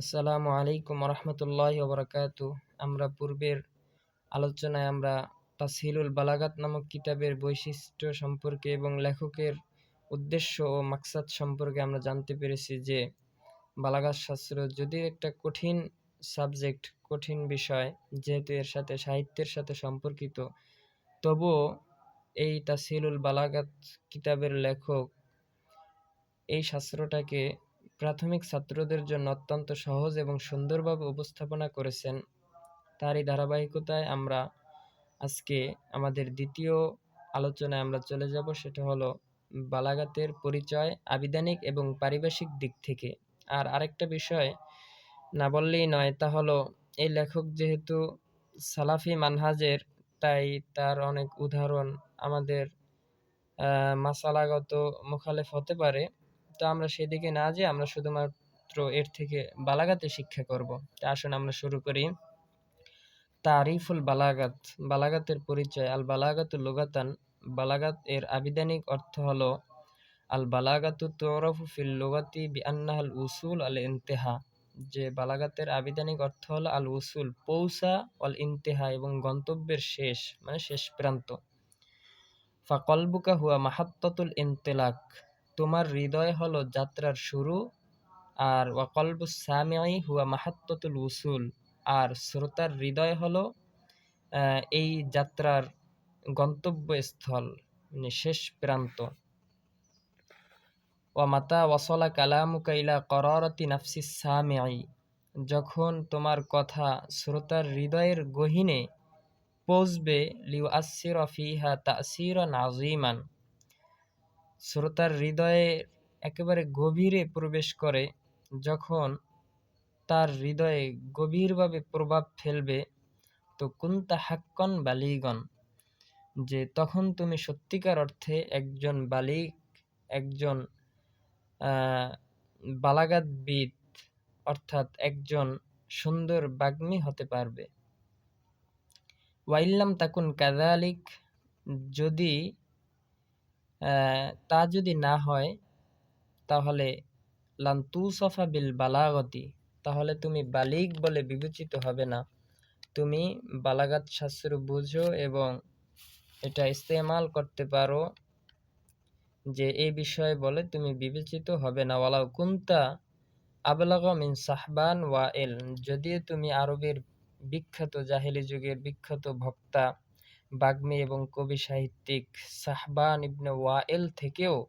আসসালামু আলাইকুম রহমতুল্লাহ বরকাত আমরা পূর্বের আলোচনায় আমরা তাসহিলুল বালাগাত নামক কিতাবের বৈশিষ্ট্য সম্পর্কে এবং লেখকের উদ্দেশ্য ও মাকসাদ সম্পর্কে আমরা জানতে পেরেছি যে বালাগাত শাস্ত্র যদি একটা কঠিন সাবজেক্ট, কঠিন বিষয়, যেহেতু এর সাথে সাহিত্যের সাথে সম্পর্কিত, তবুও এই তাসহিলুল বালাগাত কিতাবের লেখক এই শাস্ত্রটাকে প্রাথমিক ছাত্রদের জন্য অত্যন্ত সহজ এবং সুন্দরভাবে উপস্থাপনা করেছেন। তারই ধারাবাহিকতায় আমরা আজকে আমাদের দ্বিতীয় আলোচনায় আমরা চলে যাব, সেটা হলো বালাগাতের পরিচয়, আবিধানিক এবং পারিভাষিক দিক থেকে। আর আরেকটা বিষয় না বললেই নয়, তা হলো এই লেখক যেহেতু সালাফি মানহাজের, তাই তার অনেক উদাহরণ আমাদের মাসালাগত মুখালেফ হতে পারে। তো আমরা সেদিকে না যেয়ে আমরা শুধুমাত্র এর থেকে বালাগাতে শিক্ষা করব। তা আসুন আমরা শুরু করি। তারিফুল বালাগাত বালাগাতের পরিচয়, আল বালাগাত লুগাতান বালাগাত এর আবিধানিক অর্থ হলো, আল বালাগাতু তোরফু ফিল লুগাতি বিআন্নাহাল উসুল আল ইন্তেহা। যে বালাগাতের আবিধানিক অর্থ হলো আল উসুল পৌসা অল ইন্তেহা এবং গন্তব্যের শেষ মানে শেষ প্রান্ত। ফাকলবুকা হুয়া মাহাত্ততুল ইন্তেলাক। তোমার হৃদয় হলো যাত্রার শুরু, আর ওয়াকলবু সামিয়াই হুয়া মাহাত্তুল উসুল, আর শ্রোতার হৃদয় হলো এই যাত্রার গন্তব্যস্থল মানে শেষ প্রান্ত। ও মাতা ওয়াসলা কালামুকা ইলা কররতি নাফসি সামিয়াই যখন তোমার কথা শ্রোতার হৃদয়ের গহিনে পৌঁছবে লিউ আসির ফিহা তাসির নাজিমান শ্রোতার হৃদয়ে একেবারে গভীরে প্রবেশ করে, যখন তার হৃদয়ে গভীরভাবে প্রভাব ফেলবে, তো কুন্তা হাক্কন বালিগন? যে তখন তুমি সত্যিকার অর্থে একজন বালিক, একজন বালাগাতবিদ, অর্থাৎ একজন সুন্দর বাগ্মী হতে পারবে। ওয়াইল্লাম তাকুন কাদালিক যদি তা যদি না হয়, তাহলে লান্তুসফা বিল বালাগতি, তাহলে তুমি বালিক বলে বিবেচিত হবে না। তুমি বালাগাত শাস্ত্র বুঝো এবং এটা ইস্তেমাল করতে পারো যে এই বিষয়ে বলে তুমি বিবেচিত হবে না। ওয়ালাউ কুন্তা আবলাগ মিন সাহবান ওয়া এল যদিও তুমি আরবের বিখ্যাত, জাহেলি যুগের বিখ্যাত ভক্তা বাগ্মী এবং কবি সাহিত্যিক সাহবান ইবনে ওয়াইল থেকেও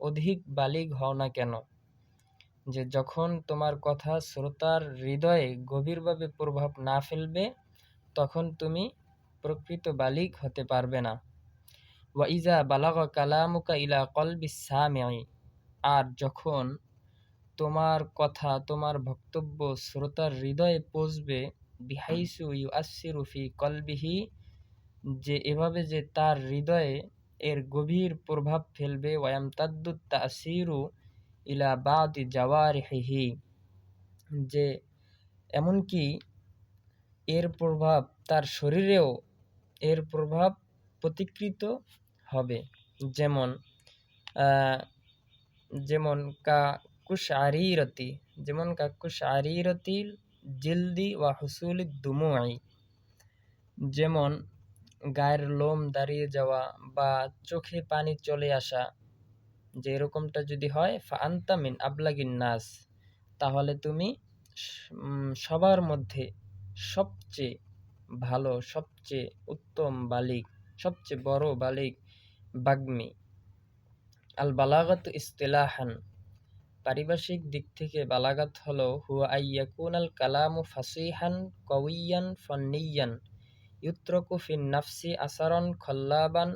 অধিক বালিগ হও না কেন? যে যখন তোমার কথা শ্রোতার হৃদয়ে গভীরভাবে প্রভাব না ফেলবে, তখন তুমি প্রকৃত বালিগ হতে পারবে না। ওয়াইজা বালাগ কালামুকা ইলা কলবি সামিয়াই আর যখন তোমার কথা, তোমার বক্তব্য শ্রোতার হৃদয়ে পৌঁছবে, বিহাইসু ইউ আসিরুফি কলবিহি যে এভাবে যে তার হৃদয়ে এর গভীর প্রভাব ফেলবে ওয়াম তাদ্দুত তাসিরু ইলা বাদি জাওয়ারিহি যে এমনকি এর প্রভাব তার শরীরেও এর প্রভাব প্রতিকৃত হবে। যেমন যেমন কাকুশ আরিরতি যেমন কাকুশ আরিরতিল জিলদি ওয়া হুসুলি দুমুআই যেমন গায়ের লোম দাঁড়িয়ে যাওয়া বা চোখে পানি চলে আসা, যে এরকমটা যদি হয় ফান্তা মিন আবলাগিন নাস, তাহলে তুমি সবার মধ্যে সবচেয়ে ভালো, সবচেয়ে উত্তম বালিক, সবচেয়ে বড় বালিক বাগ্মি। আল বালাগত ইস্তেলাহান পারিভাষিক দিক থেকে বালাগাত হল, হুয়া আইয়াকুন আল কালামু ফাসিহান কউইয়ান ফন্নিয়ান। ইউত্রকু ফিন নাফসি আসারন খল্লাবান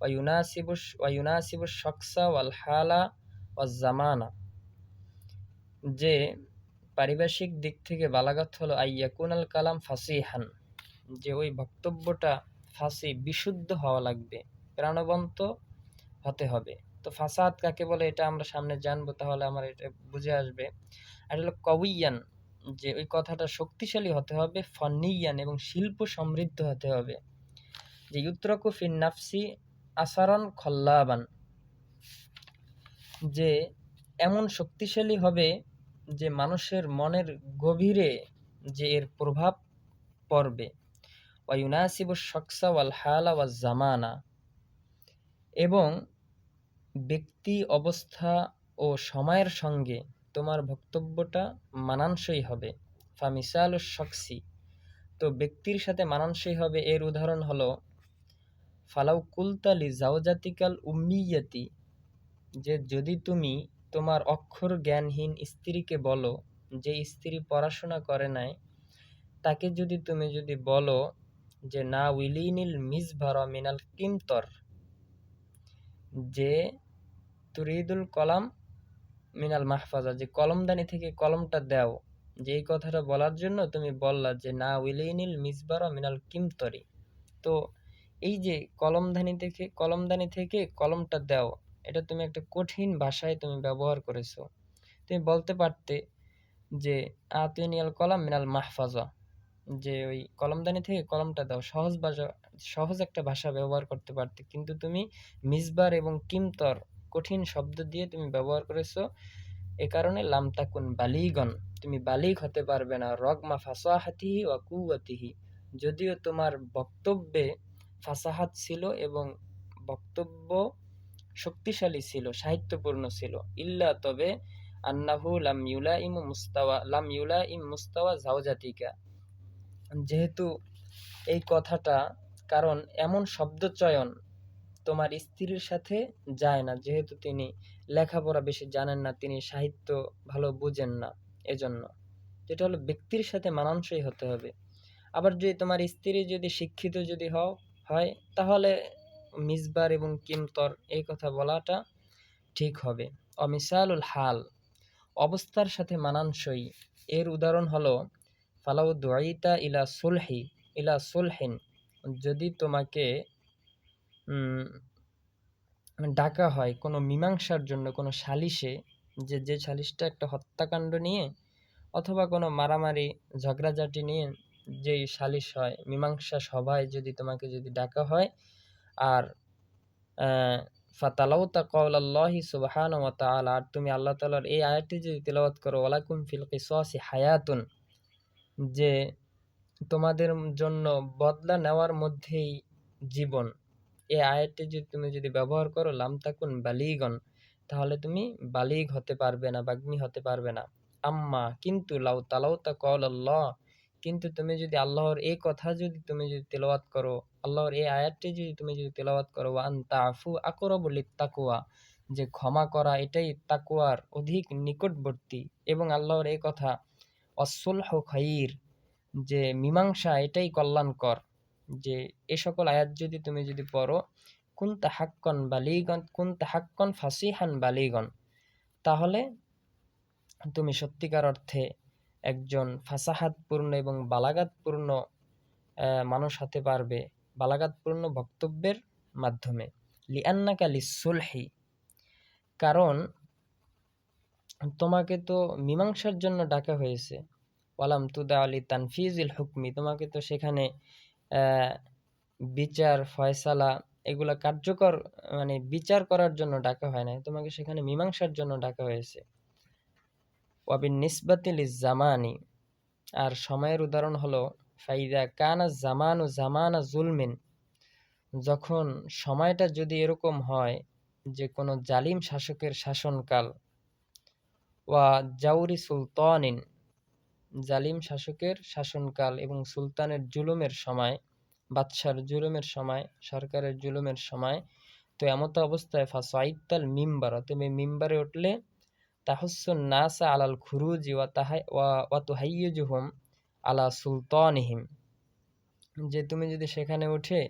ওয়ায়ুনাসিবু ওয়ায়ুনাসিবু শকসা ওয়াল হালা ওয়াল জামানা। যে পারিভাষিক দিক থেকে বালাগাত হলো আইয়াকুন আল কালাম ফাসিহান, যে ওই বক্তব্যটা ফাঁসি বিশুদ্ধ হওয়া লাগবে, প্রাণবন্ত হতে হবে। তো ফাসাদ কাকে বলে এটা আমরা সামনে জানব, তাহলে আমার এটা বুঝে আসবে। আর হলো কউইয়ান যে ওই কথাটা শক্তিশালী হতে হবে ফন্নিয়ান এবং শিল্প সমৃদ্ধ হতে হবে। যে ইউত্রকু ফিন নাফসি আসারন খল্লাবান। যে এমন শক্তিশালী হবে যে মানুষের মনের গভীরে যে এর প্রভাব পড়বে। ওয়াইউনাসিব শকসা ওয়াল হালা ওয়াল জামানা। এবং ব্যক্তি অবস্থা ও সময়ের সঙ্গে তোমার বক্তব্যটা মানানসই হবে। ফামিসাল শকসি তো ব্যক্তির সাথে মানানসই হবে এর উদাহরণ হলো, ফালাউ কুলতালি জাওজাতিকাল উম্মিয়াতি, যে যদি তুমি তোমার অক্ষর জ্ঞানহীন স্ত্রীকে বলো, যে স্ত্রী পড়াশোনা করে নাই, তাকে যদি তুমি যদি বলো যে, না উইলিনিল মিসভার মিনাল কিমতর, যে তুরিদুল কলাম মিনাল মাহফাজা, যে কলমদানি থেকে কলমটা দাও। যে এই কথাটা বলার জন্য তুমি বললা যে, না উইলিনিল মিসবার মিনাল কিমতরি। তো এই যে কলমদানি থেকে কলমদানি থেকে কলমটা দাও, এটা তুমি একটা কঠিন ভাষায় তুমি ব্যবহার করেছ। তুমি বলতে পারতে যে, আতিনিয়াল কলাম মিনাল মাহফাজা। যে ওই কলমদানি থেকে কলমটা দাও। সহজ ভাষা, সহজ একটা ভাষা ব্যবহার করতে পারতে। কিন্তু তুমি মিসবার এবং কিমতর কঠিন শব্দ দিয়ে তুমি ব্যবহার করেছ, এ কারণে লামতাকুন বালিগন, তুমি বালিগ হতে পারবে না। রগমা ফাসাহাতিহি ও কুয়াতিহি যদিও তোমার বক্তব্যে ফাসাহাত ছিল এবং বক্তব্য শক্তিশালী ছিল, সাহিত্যপূর্ণ ছিল, ইল্লা তবে আন্নাহু লাম ইউলা ইম মুস্তাওয়া, লাম ইউলা ইম মুস্তাওয়া জাওজাতিকা যেহেতু এই কথাটা কারণ এমন শব্দচয়ন তোমার স্ত্রীর সাথে যায় না। যেহেতু তিনি লেখাপড়া বেশি জানেন না, তিনি সাহিত্য ভালো বুঝেন না এজন্য। যেটা হলো, ব্যক্তির সাথে মানানসই হতে হবে। আবার যদি তোমার স্ত্রী যদি শিক্ষিত যদি হও, হয়, তাহলে মিসবার এবং কিমতর এই কথা বলাটা ঠিক হবে। অমিসালুল হাল, অবস্থার সাথে মানানসই। এর উদাহরণ হলো, ফালাউ ইলা সুলহি, ইলা সুলহিন, যদি তোমাকে ডাকা হয় কোনো মীমাংসার জন্য, কোনো সালিশে যে যে সালিশটা একটা হত্যাকাণ্ড নিয়ে অথবা কোনো মারামারি, ঝগড়াঝাটি নিয়ে যেই সালিশ হয়, মীমাংসা সভায় যদি তোমাকে যদি ডাকা হয়। আর ফাতালাউতা কওলাল্লাহি সুবহানাহু ওয়া তাআলা, আর তুমি আল্লাহ তাআলার এই আয়াতটি যদি তেলাওয়াত করো, ওয়ালাকুম ফিল কিসাসি হায়াতুন, যে তোমাদের জন্য বদলা নেওয়ার মধ্যেই জীবন। এই আয়াতটি যদি তুমি যদি ব্যবহার করো লাম তাকুন বালিগন, তাহলে তুমি বালিগ হতে পারবে না, বাগ্মি হতে পারবে না। আম্মা, কিন্তু লাউ তালাউ তা কল আল্লাহ কিন্তু তুমি যদি আল্লাহর এই কথা যদি তুমি যদি তেলাওয়াত করো, আল্লাহর এই আয়াতটি যদি তুমি যদি তেলাওয়াত করো আন তাফু আকরবুল তাকুয়া যে ক্ষমা করা এটাই তাকুয়ার অধিক নিকটবর্তী। এবং আল্লাহর এই কথা, অসুলহ খাইর, যে মীমাংসা এটাই কল্যাণকর। যে এ সকল আয়াত যদি তুমি যদি পড়ো কুন তাহাক্কন বালিগন কুন তাহাক্কন ফাসিহান বালিগন, তাহলে তুমি সত্যিকার অর্থে একজন ফাসাহাতপূর্ণ এবং বালাগাতপূর্ণ মানুষ হতে পারবে বালাগাতপূর্ণ বক্তব্যের মাধ্যমে। লিআন্নাকা লিসুলহি, কারণ তোমাকে তো মীমাংসার জন্য ডাকা হয়েছে। ওয়ালাম তুদা আলী তানফিজুল হুকমি, তোমাকে তো সেখানে বিচার, ফয়সালা এগুলা কার্যকর মানে বিচার করার জন্য ডাকা হয় নাই। তোমাকে সেখানে মীমাংসার জন্য ডাকা হয়েছে। ওয়াবিন নিসবাতিল জামানি আর সময়ের উদাহরণ হলো, ফাইদা কানা জামান ও জামানা জুলমিন। যখন সময়টা যদি এরকম হয় যে কোনো জালিম শাসকের শাসনকাল, ওয়া জাউরি সুলতানিন। জালিম শাসকের শাসনকাল এবং সুলতানের জুলুমের সময়, বাদশার জুলুমের সময়, সরকারের জুলুমের সময় তো এমতো অবস্থায় ফাসাইতাল মিম্বার তুমি মিম্বারে উঠলে তাহসুন নাসা আলাল খুরুজি ওয়া তাহাই, ওয়া তুহাইয়ুজুহুম আলা সুলতানিহিম। যে তুমি যদি সেখানে উঠে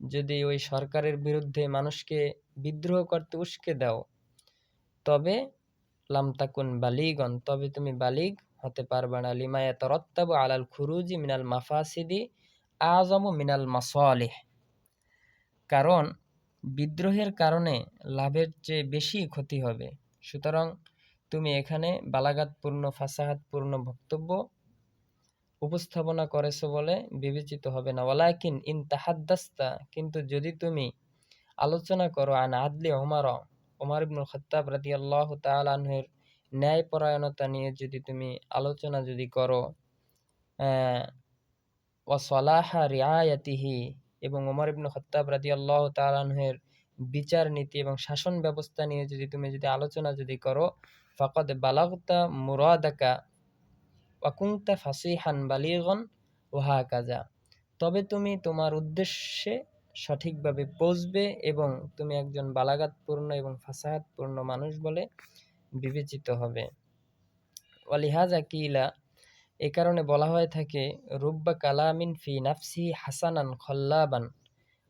যদি ওই সরকারের বিরুদ্ধে মানুষকে বিদ্রোহ করতে উস্কে দাও, তবে লামতাকুন বালিগন, তবে তুমি বালিগ হতে পারবে না। লিমায়া তরত্তাবু আলাল খুরুজি মিনাল মাফাসিদি আজম মিনাল মাসালেহ। কারণ, বিদ্রোহের কারণে লাভের চেয়ে বেশি ক্ষতি হবে। সুতরাং, তুমি এখানে বালাগাতপূর্ণ ফাসাহাতপূর্ণ বক্তব্য উপস্থাপনা করেছ বলে বিবেচিত হবে না। ওয়ালাকিন ইন তাহাদ্দাস্তা, কিন্তু যদি তুমি আলোচনা করো, আন আদলি ওমার ওমার ইবনুল খত্তাব রাদি আল্লাহ তালাহের ন্যায়পরায়ণতা নিয়ে যদি তুমি আলোচনা যদি করো ওয়াসলাহা রিয়ায়াতিহি এবং ওমর ইবনু খত্তাব রাদি আল্লাহ তালাহের বিচার নীতি এবং শাসন ব্যবস্থা নিয়ে যদি তুমি যদি আলোচনা যদি করো, ফকদ বালাগতা মুরাদাকা ওয়াকুংতা ফাসিহান বালিগন ওহা কাজা তবে তুমি তোমার উদ্দেশ্যে সঠিকভাবে পৌঁছবে এবং তুমি একজন বালাগাতপূর্ণ এবং ফাসাহাতপূর্ণ মানুষ বলে বিবেচিত হবে। ওয়ালিহাজা কিলা, এ কারণে বলা হয়ে থাকে, রুব্বা কালামিন ফি নাফসি হাসানান খল্লাবান,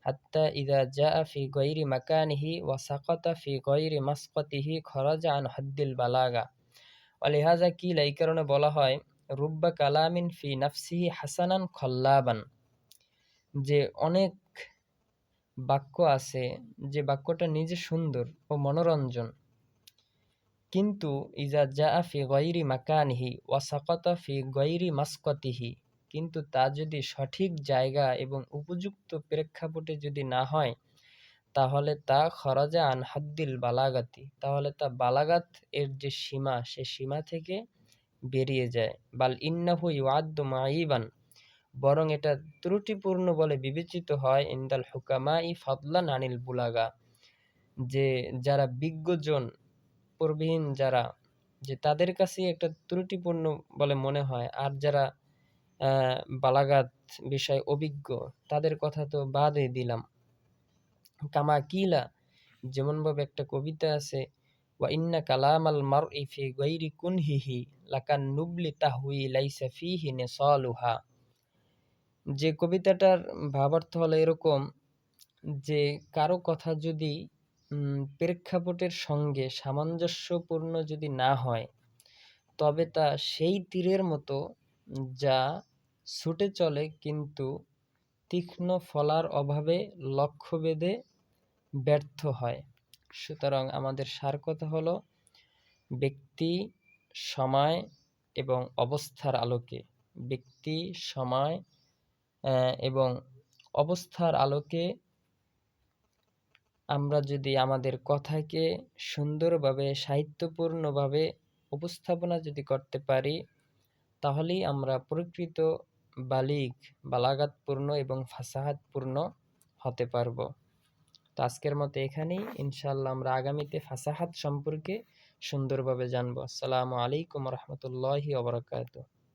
হাত্তা ইদা জা ফি গৈরি মাকানিহি ওয়া সাকতা ফি গৈরি মাসকতিহি খরজা আন হদ্দিল বালাগা। অলিহাজা কিলা এই কারণে বলা হয়, রুব্বা কালামিন ফি নাফসিহি হাসানান খল্লাবান। যে অনেক বাক্য আছে, যে বাক্যটা নিজে সুন্দর ও মনোরঞ্জন কিন্তু ইজা জা ফি গৈরি মাকানহি ওয়াসাকত ফি গৈরি মাস্কতিহি। কিন্তু তা যদি সঠিক জায়গা এবং উপযুক্ত প্রেক্ষাপটে যদি না হয়, তাহলে তা খরজা আন হাদ্দিল বালাগাতি। তাহলে তা বালাগাত এর যে সীমা, সে সীমা থেকে বেরিয়ে যায়। বাল ইন্নাহু ইউআদ্দ মাইবান বরং এটা ত্রুটিপূর্ণ বলে বিবেচিত হয় ইন্দাল হুকামা ই ফদলান আনিল বুলাগা। যে যারা বিজ্ঞজন পূর্বহীন যারা, যে তাদের কাছে একটা ত্রুটিপূর্ণ বলে মনে হয়। আর যারা বালাগাত বিষয় অভিজ্ঞ, তাদের কথা তো বাদে দিলাম। কামা কিলা যেমনভাবে একটা কবিতা আছে, ওয়া ইন্না কালাম আল মার ইফি গৈরি কুনহিহি লাকান নুবলি তাহুই লাইসা ফিহি নেসালুহা। যে কবিতাটার ভাবার্থ হলো এরকম যে, কারও কথা যদি প্রেক্ষাপটের সঙ্গে সামঞ্জস্যপূর্ণ যদি না হয়, তবে তা সেই তীরের মতো যা ছুটে চলে কিন্তু তীক্ষ্ণ ফলার অভাবে লক্ষ্যভেদে ব্যর্থ হয়। সুতরাং আমাদের সার কথা হলো, ব্যক্তি, সময় এবং অবস্থার আলোকে। ব্যক্তি, সময় এবং অবস্থার আলোকে আমরা যদি আমাদের কথাকে সুন্দরভাবে, সাহিত্যপূর্ণভাবে উপস্থাপনা যদি করতে পারি, তাহলেই আমরা প্রকৃত বালিগ বালাগাতপূর্ণ এবং ফাসাহাতপূর্ণ হতে পারব। তো আজকের মতো এখানেই। ইনশাল্লাহ আমরা আগামীতে ফাসাহাত সম্পর্কে সুন্দরভাবে জানব। আসসালামু আলাইকুম রহমতুল্লাহি ওবরাকাতু